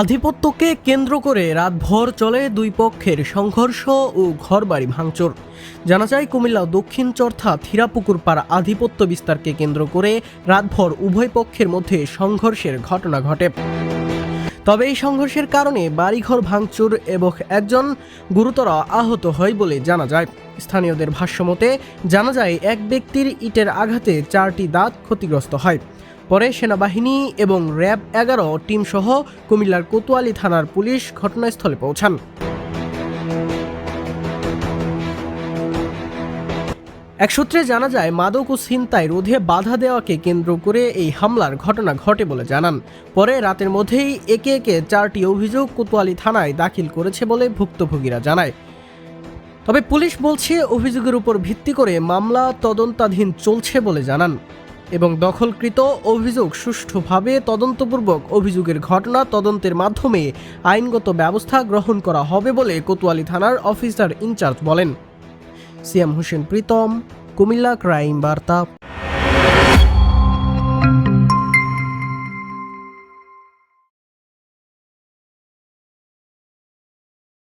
আধিপত্যকে কেন্দ্র করে রাতভর চলে দুই পক্ষের সংঘর্ষ ও ঘরবাড়ি ভাঙচুর। জানা যায়, কুমিল্লা দক্ষিণ চর্থা থিরাপুকুর পাড়া আধিপত্য বিস্তারকে কেন্দ্র করে রাতভর উভয় পক্ষের মধ্যে সংঘর্ষের ঘটনা ঘটে। তবে এই সংঘর্ষের কারণে বাড়িঘর ভাঙচুর এবং একজন গুরুতর আহত হয় বলে জানা যায়। স্থানীয়দের ভাষ্যমতে জানা যায় এক ব্যক্তির ইটের আঘাতে চারটি দাঁত ক্ষতিগ্রস্ত হয়। পরে সেনাবাহিনী এবং র্যাব এগারো টিম সহ কুমিল্লার কোতোয়ালি থানার পুলিশ ঘটনাস্থলে পৌঁছান। এক সূত্রে জানা যায়, মাদক ও ছিনতাই রোধে বাধা দেওয়াকে কেন্দ্র করে এই হামলার ঘটনা ঘটে বলে জানান। পরে রাতের মধ্যেই একে একে চারটি অভিযোগ কোতোয়ালি থানায় দাখিল করেছে বলে ভুক্তভোগীরা জানায়। তবে পুলিশ বলছে, অভিযোগের উপর ভিত্তি করে মামলা তদন্তাধীন চলছে বলে জানান এবং দখলকৃত অভিযোগ সুষ্ঠুভাবে তদন্তপূর্বক অভিযোগের ঘটনা তদন্তের মাধ্যমে আইনগত ব্যবস্থা গ্রহণ করা হবে বলে কোতোয়ালি থানার অফিসার ইনচার্জ বলেন। CM Hossain Pritom Comilla crime Barta.